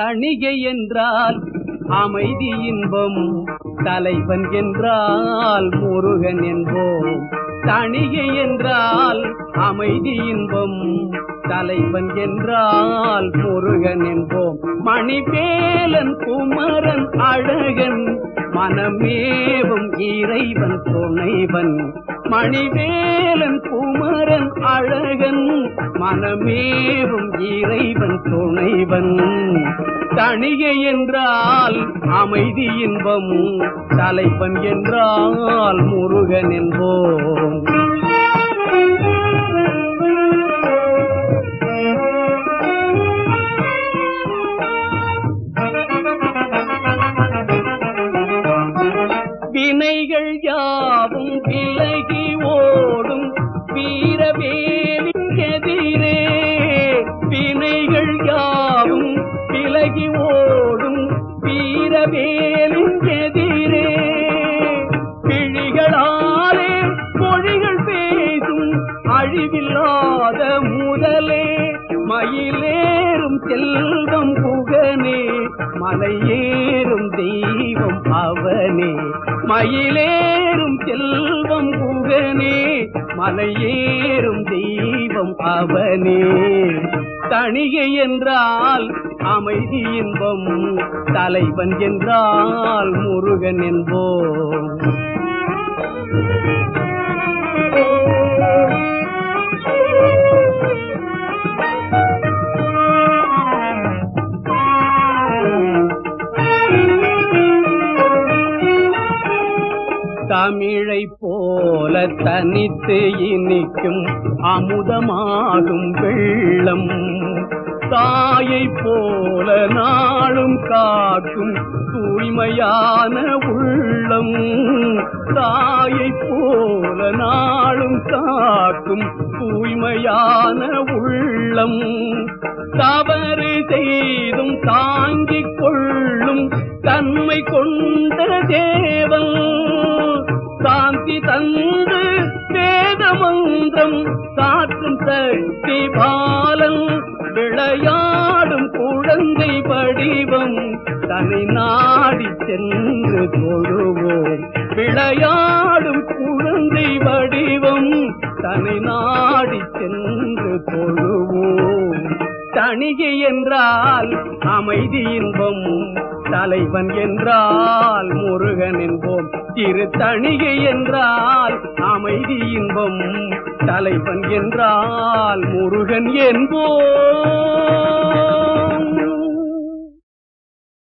தணிகை என்றால் அமைதி இன்பம். தலைவன் என்றால் முருகன் என்போம். தணிகை என்றால் அமைதி இன்பம். தலைவன் என்றால் முருகன் என்போம். மணிவேலன் குமரன் அழகன் மனமேவும் இறைவன் துணைவன். மணிவேலன் மனமேவும் இறைவன் துணைவன். தனிகை என்றால் அமைதி இன்பம் தலைப்பன் என்றால் முருகன் என்போம். வினைகள் யாவும் விலகி ஓடும் வீரவே வீரவேலின் எதிரே மொழிகள் பேசும் அழிவில்லாத முதலே. செல்வம் புகனே மலையேறும் தெய்வம் அவனே. மயிலேறும் செல்வம் புகனே மலையேறும் தெய்வம் அவனே. தணிகை என்றால் அமைதி இன்பம் தலைவன் என்றால் முருகன் என்போம். தமிழை போல தனித்து இனிக்கும் அமுதமாகும் வெள்ளம். தாயை போல நாளும் காக்கும் தூய்மையான உள்ளம். தாயை போல நாளும் காக்கும் தூய்மையான உள்ளம். தவறு செய்தும் தாங்கிக் கொள்ளும் தன்மை கொண்ட தே மந்திரம் காற்றும் தட்டி பாலன் விளையாடும் குழந்தை படிவம் தனி நாடி சென்று தொழுவோம். விளையாடும் குழந்தை வடிவம் தனி நாடி சென்று தொழுவோம். தணிகை என்றால் அமைதி இன்பம் தலைவன் என்றால் முருகன் என்போம். திரு தணிகை என்றால் அமைதி இன்பம் தலைவன் என்றால் முருகன் என்போ